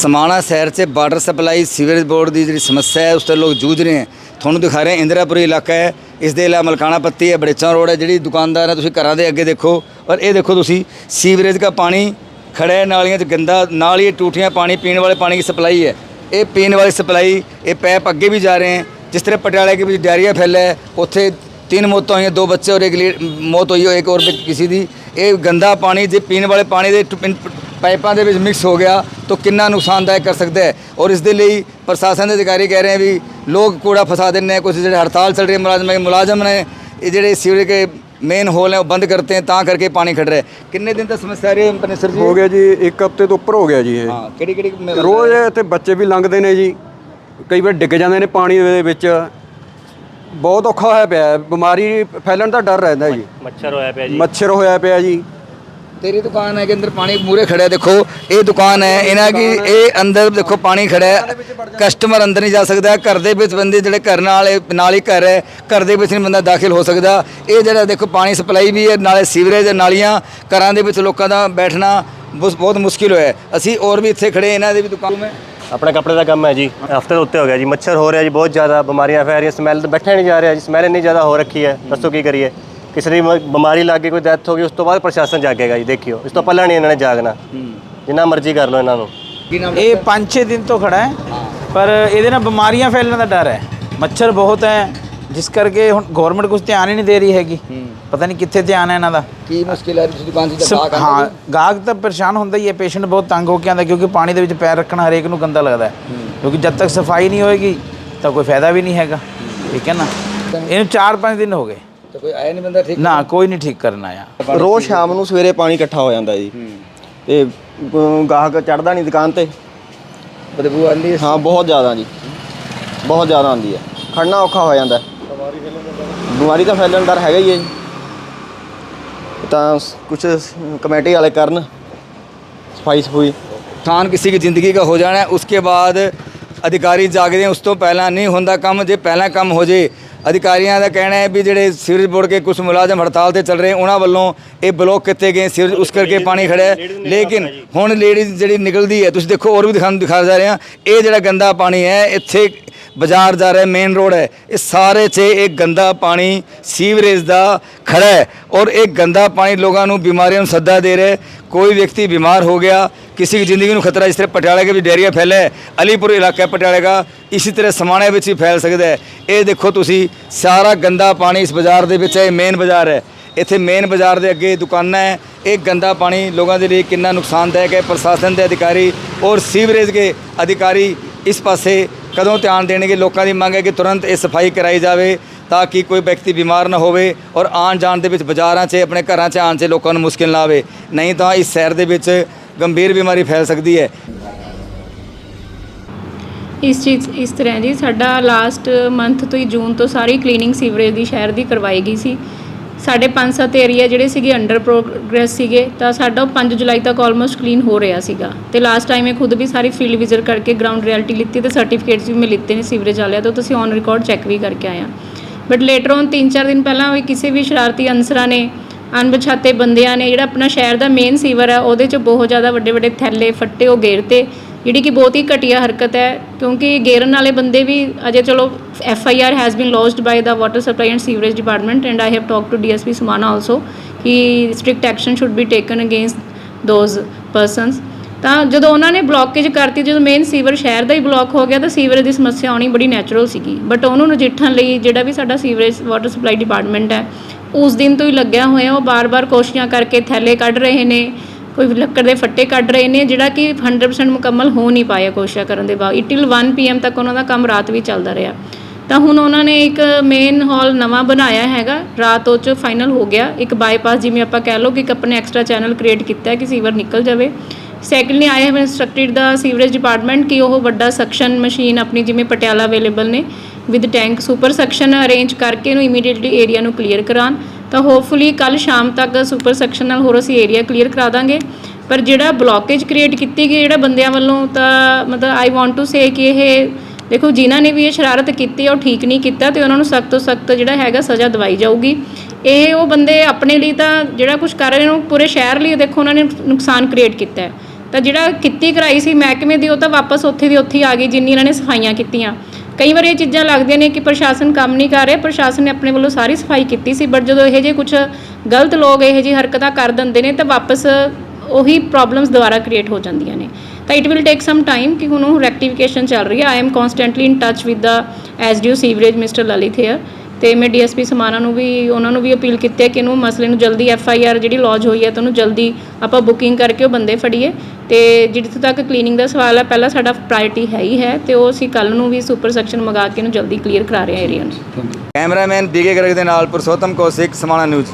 ਸਮਾਣਾ ਸ਼ਹਿਰ 'ਚ water supply sewerage board ਦੀ ਜਿਹੜੀ ਸਮੱਸਿਆ ਹੈ ਉਸ ਤੇ ਲੋਕ ਜੂਝ ਰਹੇ ਹਨ ਤੁਹਾਨੂੰ ਦਿਖਾ ਰਹੇ ਹਾਂ ਇੰਦਰਾਪੁਰੀ ਇਲਾਕਾ ਹੈ ਇਸ ਦੇ ਇਲਾਵਾ ਮਲਕਾਣਾ ਪੱਤੀ ਹੈ ਬੜੇਚਾਂ ਰੋਡ ਹੈ ਜਿਹੜੀ ਦੁਕਾਨਦਾਰ ਹੈ ਤੁਸੀਂ ਘਰਾਂ ਦੇ ਅੱਗੇ ਦੇਖੋ ਔਰ ਇਹ ਦੇਖੋ ਤੁਸੀਂ ਸੀਵਰੇਜ ਦਾ ਪਾਣੀ ਖੜਾ ਹੈ ਨਾਲੀਆਂ 'ਚ ਗੰਦਾ ਨਾਲ ਹੀ ਇਹ ਟੂਟੀਆਂ ਪਾਣੀ ਪੀਣ ਵਾਲੇ ਪਾਣੀ ਦੀ ਸਪਲਾਈ है ਇਹ ਪੀਣ ਵਾਲੀ ਸਪਲਾਈ ਇਹ ਪੈਪ ਅੱਗੇ भी जा रहे हैं जिस तरह पटियाला के ਵਿੱਚ डायरिया फैला है ਉੱਥੇ ਤਿੰਨ ਮੌਤਾਂ ਹੋਈਆਂ ਦੋ ਬੱਚੇ ਔਰ ਇੱਕ ਲੇ- ਮੌਤ ਹੋਈ ਹੈ ਇੱਕ ਹੋਰ ਵੀ ਕਿਸੇ ਦੀ ਇਹ ਗੰਦਾ ਪਾਣੀ ਜੇ ਪੀਣ ਵਾਲੇ ਪਾਣੀ ਦੇ ਟ- ਇਨ ਪ- ਪਾਈਪਾਂ ਦੇ ਵਿੱਚ ਮਿਕਸ ਹੋ ਗਿਆ ਤਾਂ ਕਿੰਨਾ ਨੁਕਸਾਨਦਾਇਕ ਕਰ ਸਕਦਾ ਹੈ। ਔਰ ਇਸ ਦੇ ਲਈ ਪ੍ਰਸ਼ਾਸਨ ਦੇ ਅਧਿਕਾਰੀ ਕਹਿ ਰਹੇ ਆ ਵੀ ਲੋਕ ਕੂੜਾ ਫਸਾ ਦਿੰਦੇ ਨੇ ਕੁਝ ਜਿਹੜੇ ਹੜਤਾਲ ਚੱਲ ਰਹੀ ਮੁਲਾਜ਼ਮ ਮੁਲਾਜ਼ਮ ਨੇ ਇਹ ਜਿਹੜੇ ਸੀਵਰੇਜ ਕੇ ਮੇਨ ਹੋਲ ਨੇ ਉਹ ਬੰਦ ਕਰਤੇ ਹੈ ਤਾਂ ਕਰਕੇ ਪਾਣੀ ਖੜ ਰਿਹਾ ਕਿੰਨੇ ਦਿਨ ਤੋਂ ਸਮੱਸਿਆ ਰਹੀ ਹੈ ਪਨੇਸਰ ਜੀ? ਹੋ ਗਿਆ ਜੀ ਇੱਕ ਹਫ਼ਤੇ ਤੋਂ ਉੱਪਰ ਹੋ ਗਿਆ ਜੀ ਇਹ। ਹਾਂ ਕਿਹੜੀ ਕਿਹੜੀ ਮਿਲ- ਰੋਜ਼ ਇੱਥੇ ਬੱਚੇ ਵੀ ਲੰਘਦੇ ਨੇ ਜੀ। ਕਈ ਵਾਰ ਡਿੱਗ ਜਾਂਦੇ ਨੇ ਪਾਣੀ ਦੇ ਵਿੱਚ। ਬਹੁਤ ਔਖਾ ਹੋਇਆ ਪਿਆ ਬਿਮਾਰੀ ਫੈਲਣ ਦਾ ਡਰ ਰਹਿੰਦਾ ਜੀ। ਮੱਛਰ ਹੋਇਆ ਪਿਆ ਜੀ। ਮੱਛਰ ਹੋਇਆ ਪਿਆ ਜੀ। ਤੇਰੀ ਦੁਕਾਨ ਹੈ ਕਿ ਅੰਦਰ ਪਾਣੀ ਮੂਰੇ ਖੜਿਆ ਦੇਖੋ, ਇਹ ਦੁਕਾਨ ਹੈ, ਇਹਨਾਂ ਕੀ, ਇਹ ਅੰਦਰ ਦੇਖੋ ਪਾਣੀ ਖੜਾ ਕਸਟਮਰ ਅੰਦਰ ਨਹੀਂ ਜਾ ਸਕਦਾ, ਘਰ ਦੇ ਵਿੱਚ ਬੰਦੇ ਜਿਹੜੇ ਘਰ ਨਾਲ ਨਾਲ ਹੀ ਘਰ ਹੈ, ਘਰ ਦੇ ਵਿੱਚ ਨਹੀਂ ਬੰਦਾ ਦਾਖਲ ਹੋ ਸਕਦਾ। ਇਹ ਜਿਹੜਾ ਦੇਖੋ ਪਾਣੀ ਸਪਲਾਈ ਵੀ ਹੈ, ਨਾਲੇ ਸੀਵਰੇਜ ਹੈ ਨਾਲੀਆਂ, ਘਰਾਂ ਦੇ ਵਿੱਚ ਲੋਕਾਂ ਦਾ ਬੈਠਣਾ ਬਹੁਤ ਬਹੁਤ ਮੁਸ਼ਕਿਲ ਹੋਇਆ ਅਸੀਂ ਹੋਰ ਵੀ ਇੱਥੇ ਖੜੇ ਇਹਨਾਂ ਦੇ ਵੀ ਦੁਕਾਨ ਮੈਂ ਆਪਣਾ ਕੱਪੜੇ ਦਾ ਕੰਮ ਹੈ ਜੀ, ਹਫ਼ਤੇ ਤੋਂ ਉੱਤੇ ਹੋ ਗਿਆ ਜੀ, ਮੱਛਰ ਹੋ ਰਿਹਾ ਜੀ, ਬਹੁਤ ਜ਼ਿਆਦਾ ਬਿਮਾਰੀਆਂ ਫੈਲ ਰਹੀਆਂ ਸਮੈਲ ਤਾਂ ਬੈਠਿਆ ਨਹੀਂ ਜਾ ਰਿਹਾ ਜੀ ਸਮੈਲ ਇੰਨੀ ਜ਼ਿਆਦਾ ਹੋ ਰੱਖੀ ਹੈ, ਦੱਸੋ ਕੀ ਕਰੀਏ। ਕਿਸੇ ਦੀ ਮ- ਬਿਮਾਰੀ ਲੱਗ ਗਈ ਕੋਈ ਡੈਥ ਹੋ ਗਈ ਉਸ ਤੋਂ ਬਾਅਦ ਪ੍ਰਸ਼ਾਸਨ ਜਾਗੇਗਾ ਜੀ ਦੇਖਿਓ। ਇਸ ਤੋਂ ਪਹਿਲਾਂ ਨਹੀਂ ਇਹਨਾਂ ਨੇ ਜਾਗਣਾ। ਜਿੰਨਾ ਮਰਜ਼ੀ ਕਰ ਲਓ ਇਹਨਾਂ ਨੂੰ। ਇਹ 5-6 ਦਿਨ ਤੋਂ ਖੜਾ ਹੈ। ਪਰ ਇਹਦੇ ਨਾਲ ਬਿਮਾਰੀਆਂ ਫੈਲਣ ਦਾ ਡਰ ਹੈ। ਮੱਛਰ ਬਹੁਤ ਹੈ। ਜਿਸ ਕਰਕੇ ਹੁਣ ਗਵਰਨਮੈਂਟ ਕੁਝ ਧਿਆਨ ਹੀ ਨਹੀਂ ਦੇ ਰਹੀ ਹੈਗੀ। ਪਤਾ ਨਹੀਂ ਕਿੱਥੇ ਧਿਆਨ ਹੈ ਇਹਨਾਂ ਦਾ। ਕੀ ਮੁਸ਼ਕਿਲ ਹੈ? ਤੁਸੀਂ ਦੁਕਾਨ ਦੀ ਸਮ- ਹਾਂ ਗਾਹਕ ਤਾਂ ਪਰੇਸ਼ਾਨ ਹੁੰਦਾ ਹੀ ਹੈ। ਪੇਸ਼ੈਂਟ ਬਹੁਤ ਤੰਗ ਹੋ ਕੇ ਆਉਂਦਾ ਕਿਉਂਕਿ ਪਾਣੀ ਦੇ ਵਿੱਚ ਪੈਰ ਰੱਖਣਾ ਹਰੇਕ ਨੂੰ ਗੰਦਾ ਲੱਗਦਾ ਹੈ। ਕਿਉਂਕਿ ਜਦ ਤੱਕ ਸਫ਼ਾਈ ਨਹੀਂ ਹੋਏਗੀ ਤਾਂ ਕੋਈ ਫਾਇਦਾ ਵੀ ਨਹੀਂ ਹੈਗਾ। ਠੀਕ ਹੈ ਨਾ? ਇਹਨੂੰ 4-5 ਦਿਨ ਹੋ ਗਏ। ਕੋਈ ਆਇਆ ਨਹੀਂ ਨਾ ਕੋਈ ਨਹੀਂ ਠੀਕ ਕਰਨ ਆਇਆ। ਰੋਜ਼ ਸ਼ਾਮ ਨੂੰ ਸਵੇਰੇ ਪਾਣੀ ਇਕੱਠਾ ਹੋ ਜਾਂਦਾ ਜੀ। ਤੇ ਗਾਹਕ ਚੜਦਾ ਨਹੀਂ ਦੁਕਾਨ ਤੇ। ਬਦਬੂ ਆਂਦੀ ਹਾਂ? ਬਹੁਤ ਜ਼ਿਆਦਾ ਜੀ। ਬਹੁਤ ਜ਼ਿਆਦਾ ਆਉਂਦੀ ਹੈ। ਖੜਨਾ ਔਖਾ ਹੋ ਜਾਂਦਾ। ਬਿਮਾਰੀ ਤਾਂ ਫੈਲਣ ਦਾ ਹੈਗਾ ਹੀ ਹੈ ਜੀ। ਤਾਂ ਕੁਝ ਕਮੇਟੀ ਵਾਲੇ ਕਰਨ। ਸਫ਼ਾਈ ਸਫੂਈ। ਥਾਨ ਕਿਸੇ ਦੀ ਜ਼ਿੰਦਗੀ ਦਾ ਹੋ ਜਾਣਾ ਉਸਕੇ ਬਾਅਦ ਅਧਿਕਾਰੀ ਜਾਗਦੇ ਉਸ ਤੋਂ ਪਹਿਲਾਂ ਨਹੀਂ ਹੁੰਦਾ ਕੰਮ। ਜੇ ਪਹਿਲਾਂ ਕੰਮ ਹੋ ਜੇ ਅਧਿਕਾਰੀਆਂ ਦਾ ਕਹਿਣਾ ਹੈ ਵੀ ਜਿਹੜੇ ਸੀਵਰੇਜ ਬੋਰਡ ਕੇ ਕੁਝ ਮੁਲਾਜ਼ਮ ਹੜਤਾਲ ਤੇ ਚੱਲ ਰਹੇ ਉਹਨਾਂ ਵੱਲੋਂ ਇਹ ਬਲੌਕ ਕੀਤੇ ਗਏ ਸੀਵਰੇਜ ਉਸ ਕਰਕੇ ਪਾਣੀ ਖੜਿਆ ਲੇਕਿਨ ਹੁਣ ਲੇਡੀਜ਼ ਜਿਹੜੀ ਨਿਕਲਦੀ ਹੈ ਤੁਸੀਂ ਦੇਖੋ ਹੋਰ ਵੀ ਦਿਖਾ ਜਾ ਰਹੇ ਹਾਂ। ਇਹ ਜਿਹੜਾ ਗੰਦਾ ਪਾਣੀ ਹੈ ਇੱਥੇ ਬਾਜ਼ਾਰ ਜਾ ਰਿਹਾ ਮੇਨ ਰੋਡ ਹੈ ਇਹ ਸਾਰੇ 'ਚ ਇਹ ਗੰਦਾ ਪਾਣੀ ਸੀਵਰੇਜ ਦਾ ਖੜਾ ਹੈ ਔਰ ਇਹ ਗੰਦਾ ਪਾਣੀ ਲੋਕਾਂ ਨੂੰ ਬਿਮਾਰੀਆਂ ਨੂੰ ਸੱਦਾ ਦੇ ਰਿਹਾ ਹੈ ਕੋਈ ਵਿਅਕਤੀ बीमार हो गया किसी की ज़िंदगी ਨੂੰ ਖਤਰਾ ਇਸ ਤਰ੍ਹਾਂ ਪਟਿਆਲੇ ਕੇ ਵੀ ਡੇਰੀਆ ਫੈਲਿਆ ਹੈ ਅਲੀਪੁਰ ਇਲਾਕਾ ਹੈ ਪਟਿਆਲੇ ਦਾ ਇਸੇ ਤਰ੍ਹਾਂ ਸਮਾਣੇ ਵਿੱਚ ਵੀ ਫੈਲ ਸਕਦਾ ਹੈ ਇਹ ਦੇਖੋ ਤੁਸੀਂ ਸਾਰਾ ਗੰਦਾ ਪਾਣੀ ਇਸ ਬਾਜ਼ਾਰ ਦੇ ਵਿੱਚ ਹੈ ਇਹ ਮੇਨ ਬਾਜ਼ਾਰ ਹੈ ਇੱਥੇ ਮੇਨ ਬਾਜ਼ਾਰ ਦੇ ਅੱਗੇ ਦੁਕਾਨਾਂ ਹੈ ਇਹ ਗੰਦਾ ਪਾਣੀ ਲੋਕਾਂ ਦੇ ਲਈ ਕਿੰਨਾ ਨੁਕਸਾਨਦਾਇਕ ਹੈ ਪ੍ਰਸ਼ਾਸਨ ਦੇ ਅਧਿਕਾਰੀ ਔਰ ਸੀਵਰੇਜ ਦੇ ਅਧਿਕਾਰੀ ਇਸ ਪਾਸੇ ਕਦੋਂ ਧਿਆਨ ਦੇਣਗੇ ਲੋਕਾਂ ਦੀ ਮੰਗ ਹੈ ਕਿ ਤੁਰੰਤ ਇਹ ਸਫ਼ਾਈ ਕਰਾਈ ਜਾਵੇ ਤਾਂ ਕਿ ਕੋਈ ਵਿਅਕਤੀ ਬਿਮਾਰ ਨਾ ਹੋਵੇ ਔਰ ਆਉਣ ਜਾਣ ਦੇ ਵਿੱਚ ਬਾਜ਼ਾਰਾਂ 'ਚ, ਆਪਣੇ ਘਰਾਂ 'ਚ ਆਉਣ 'ਚ ਲੋਕਾਂ ਨੂੰ ਮੁਸ਼ਕਿਲ ਨਾ ਆਵੇ। ਨਹੀਂ ਤਾਂ ਇਸ ਸ਼ਹਿਰ ਦੇ ਵਿੱਚ ਗੰਭੀਰ ਬਿਮਾਰੀ ਫੈਲ ਸਕਦੀ ਹੈ। ਇਸ ਚੀਜ਼, ਇਸ ਤਰ੍ਹਾਂ ਜੀ, ਸਾਡਾ ਲਾਸਟ ਮੰਥ ਤੋਂ ਹੀ ਜੂਨ ਤੋਂ ਸਾਰੀ ਕਲੀਨਿੰਗ ਸੀਵਰੇਜ ਦੀ ਸ਼ਹਿਰ ਦੀ ਕਰਵਾਈ ਗਈ ਸੀ। ਸਾਡੇ 5-7 ਏਰੀਆ ਜਿਹੜੇ ਸੀਗੇ ਅੰਡਰ ਪ੍ਰੋਗਰੈਸ ਸੀਗੇ, ਤਾਂ ਸਾਡਾ ਉਹ 5 ਜੁਲਾਈ ਤੱਕ ਆਲਮੋਸਟ ਕਲੀਨ ਹੋ ਰਿਹਾ ਸੀਗਾ। ਤੇ ਲਾਸਟ ਟਾਈਮ ਇਹ ਖੁਦ ਵੀ ਸਾਰੀ ਫੀਲਡ ਵਿਜ਼ਿਟ ਕਰਕੇ ਗਰਾਊਂਡ ਰਿਐਲਿਟੀ ਲਿੱਤੀ ਤੇ ਸਰਟੀਫਿਕੇਟਸ ਵੀ ਮੈਂ ਲਿੱਤੇ ਨੇ ਸੀਵਰੇਜ ਵਾਲਿਆਂ ਤੋਂ, ਤੁਸੀਂ ਔਨ ਰਿਕਾਰਡ ਚੈੱਕ ਵੀ ਕਰਕੇ ਆਇਆ ਬਟ ਲੇਟਰ ਔਨ 3-4 ਦਿਨ ਪਹਿਲਾਂ ਵੀ ਕਿਸੇ ਵੀ ਸ਼ਰਾਰਤੀ ਅਨਸਰਾਂ ਨੇ, ਅਣਪਛਾਤੇ ਬੰਦਿਆਂ ਨੇ, ਜਿਹੜਾ ਆਪਣਾ ਸ਼ਹਿਰ ਦਾ ਮੇਨ ਸੀਵਰ ਆ, ਉਹਦੇ 'ਚ ਬਹੁਤ ਜ਼ਿਆਦਾ ਵੱਡੇ ਵੱਡੇ ਥੈਲੇ, ਫੱਟੇ ਉਹ ਗੇਰਤੇ। ਜਿਹੜੀ ਕਿ ਬਹੁਤ ਹੀ ਘਟੀਆ ਹਰਕਤ ਹੈ, ਕਿਉਂਕਿ ਗੇਰਨ ਵਾਲੇ ਬੰਦੇ ਵੀ ਅਜੇ ਚਲੋ F I R has been lodged by the water supply and sewerage department and I have talk to DSP Samana also ਕਿ strict action should be taken against those persons ਤਾਂ ਜਦੋਂ ਉਹਨਾਂ ਨੇ ਬਲੌਕੇਜ ਕਰਤੀ, ਜਦੋਂ ਮੇਨ ਸੀਵਰ ਸ਼ਹਿਰ ਦਾ ਹੀ block ਹੋ ਗਿਆ, ਤਾਂ ਸੀਵਰੇਜ ਦੀ ਸਮੱਸਿਆ ਆਉਣੀ ਬੜੀ ਨੈਚੁਰਲ ਸੀਗੀ। ਬਟ ਉਹਨੂੰ ਨਜਿੱਠਣ ਲਈ ਜਿਹੜਾ ਵੀ ਸਾਡਾ ਸੀਵਰੇਜ ਵਾਟਰ ਸਪਲਾਈ ਡਿਪਾਰਟਮੈਂਟ ਹੈ, ਉਸ ਦਿਨ ਤੋਂ ਹੀ ਲੱਗਿਆ ਹੋਇਆ, ਉਹ ਬਾਰ-ਬਾਰ ਕੋਸ਼ਿਸ਼ਾਂ ਕਰਕੇ ਥੈਲੇ ਕੱਢ ਰਹੇ ਨੇ ਕੋਈ ਲੱਕੜ ਦੇ ਫੱਟੇ ਕੱਢ ਰਹੇ ਨੇ, ਜਿਹੜਾ ਕਿ 100% ਮੁਕੰਮਲ ਹੋ ਨਹੀਂ ਪਾਇਆ ਕੋਸ਼ਿਸ਼ਾਂ ਕਰਨ ਦੇ ਬਾਅਦ ਟਿਲ 1 ਪੀਐਮ ਤੱਕ ਉਹਨਾਂ ਦਾ ਕੰਮ ਰਾਤ ਵੀ ਚੱਲਦਾ ਰਿਹਾ। ਤਾਂ ਹੁਣ ਉਹਨਾਂ ਨੇ ਇੱਕ ਮੇਨ ਹਾਲ ਨਵਾਂ ਬਣਾਇਆ ਹੈਗਾ, ਰਾਤ ਉਹ ਚ ਫਾਈਨਲ ਹੋ ਗਿਆ। ਇੱਕ ਬਾਈਪਾਸ ਜਿਵੇਂ ਆਪਾਂ ਕਹਿ ਲਓ ਕਿ ਇੱਕ ਆਪਣੇ ਐਕਸਟਰਾ ਚੈਨਲ ਕ੍ਰੀਏਟ ਕੀਤਾ ਕਿ ਸੀਵਰ ਨਿਕਲ ਜਾਵੇ। Secondly I have instructed the sewerage department ਕਿ ਉਹ ਵੱਡਾ ਸਕਸ਼ਨ ਮਸ਼ੀਨ ਆਪਣੀ ਜਿਵੇਂ ਪਟਿਆਲਾ ਅਵੇਲੇਬਲ ਨੇ with tank super suction arrange ਕਰਕੇ ਇਹਨੂੰ ਇਮੀਡੀਏਟਲੀ ਏਰੀਆ ਨੂੰ ਕਲੀਅਰ ਕਰਾਉਣ। ਤਾਂ ਹੋਪਫੁਲੀ ਕੱਲ ਸ਼ਾਮ ਤੱਕ ਸੁਪਰ ਸੈਕਸ਼ਨ ਨਾਲ ਹੋਰ ਅਸੀਂ ਏਰੀਆ ਕਲੀਅਰ ਕਰਾ ਦਾਂਗੇ। ਪਰ ਜਿਹੜਾ ਬਲੌਕੇਜ ਕ੍ਰੀਏਟ ਕੀਤੀ ਗਈ ਜਿਹੜਾ ਬੰਦਿਆਂ ਵੱਲੋਂ ਤਾਂ ਮਤਲਬ ਆਈ ਵਾਂਟ ਟੂ ਸੇ ਕਿ ਇਹ ਦੇਖੋ ਜਿਨ੍ਹਾਂ ਨੇ ਵੀ ਇਹ ਸ਼ਰਾਰਤ ਕੀਤੀ ਉਹ ਠੀਕ ਨਹੀਂ ਕੀਤਾ ਤੇ ਉਹਨਾਂ ਨੂੰ ਸਖਤ ਤੋਂ ਸਖਤ ਜਿਹੜਾ ਹੈਗਾ ਸਜ਼ਾ ਦਵਾਈ ਜਾਊਗੀ। ਇਹ ਉਹ ਬੰਦੇ ਆਪਣੇ ਲਈ ਤਾਂ ਜਿਹੜਾ ਕੁਝ ਕਰ ਰਹੇ ਨੇ ਪੂਰੇ ਸ਼ਹਿਰ ਲਈ ਦੇਖੋ ਉਹਨਾਂ ਨੇ ਨੁਕਸਾਨ ਕ੍ਰੀਏਟ ਕੀਤਾ ਹੈ। ਤਾਂ ਜਿਹੜਾ ਕਿੱਤੀ ਕਰਾਈ ਸੀ ਮਹਿਕਮੇ ਦੀ, ਉਹ ਤਾਂ ਵਾਪਸ ਉੱਥੇ ਦੀ ਉੱਥੇ ਹੀ ਆ ਗਈ, ਜਿੰਨੀ ਇਹਨਾਂ ਨੇ ਸਫਾਈਆਂ ਕੀਤੀਆਂ। ਕਈ ਵਾਰ ਇਹ ਚੀਜ਼ਾਂ ਲੱਗਦੀਆਂ ਨੇ ਕਿ ਪ੍ਰਸ਼ਾਸਨ ਕੰਮ ਨਹੀਂ ਕਰ ਰਿਹਾ, ਪ੍ਰਸ਼ਾਸਨ ਨੇ ਆਪਣੇ ਵੱਲੋਂ ਸਾਰੀ ਸਫ਼ਾਈ ਕੀਤੀ ਸੀ ਬਟ ਜਦੋਂ ਇਹੋ ਜਿਹੇ ਕੁਝ ਗਲਤ ਲੋਕ ਇਹੋ ਜਿਹੀ ਹਰਕਤਾਂ ਕਰ ਦਿੰਦੇ ਨੇ, ਤਾਂ ਵਾਪਸ ਉਹੀ ਪ੍ਰੋਬਲਮਸ ਦੁਬਾਰਾ ਕ੍ਰੀਏਟ ਹੋ ਜਾਂਦੀਆਂ ਨੇ। ਤਾਂ it will take some time ਕਿ ਹੁਣ ਉਹ ਰੈਕਟੀਫਿਕੇਸ਼ਨ ਚੱਲ ਰਹੀ ਹੈ। I am constantly in touch with the SDO sewerage mister Lalit here ਤੇ ਮੈਂ ਡੀਐਸਪੀ ਸਮਾਣਾ ਨੂੰ ਵੀ, ਉਹਨਾਂ ਨੂੰ ਵੀ ਅਪੀਲ ਕੀਤੀ ਹੈ ਕਿ ਇਹਨੂੰ ਮਸਲੇ ਨੂੰ ਜਲਦੀ ਐਫ ਆਈ ਆਰ ਜਿਹੜੀ ਲੌਜ ਹੋਈ ਹੈ ਤਾਂ ਉਹਨੂੰ ਜਲਦੀ ਆਪਾਂ ਬੁਕਿੰਗ ਕਰਕੇ ਉਹ ਬੰਦੇ ਫੜੀਏ। ਤੇ ਜਿੱਥੇ ਤੱਕ ਕਲੀਨਿੰਗ ਦਾ ਸਵਾਲ ਹੈ, ਪਹਿਲਾਂ ਸਾਡਾ ਪ੍ਰਾਇੋਰਟੀ ਹੈ ਹੀ ਹੈ ਤੇ ਉਹ ਅਸੀਂ ਕੱਲ ਨੂੰ ਵੀ ਸੁਪਰ ਸੈਕਸ਼ਨ ਮੰਗਾ ਕੇ ਇਹਨੂੰ ਜਲਦੀ ਕਲੀਅਰ ਕਰਾ ਰਹੇ ਹਾਂ ਏਰੀਆ ਨੂੰ। ਕੈਮਰਾਮੈਨ ਬੀਕੇ ਗਰਗ ਦੇ ਨਾਲ ਪੁਰਸ਼ੋਤਮ ਕੌਸ਼ਿਕ, ਸਮਾਣਾ ਨਿਊਜ਼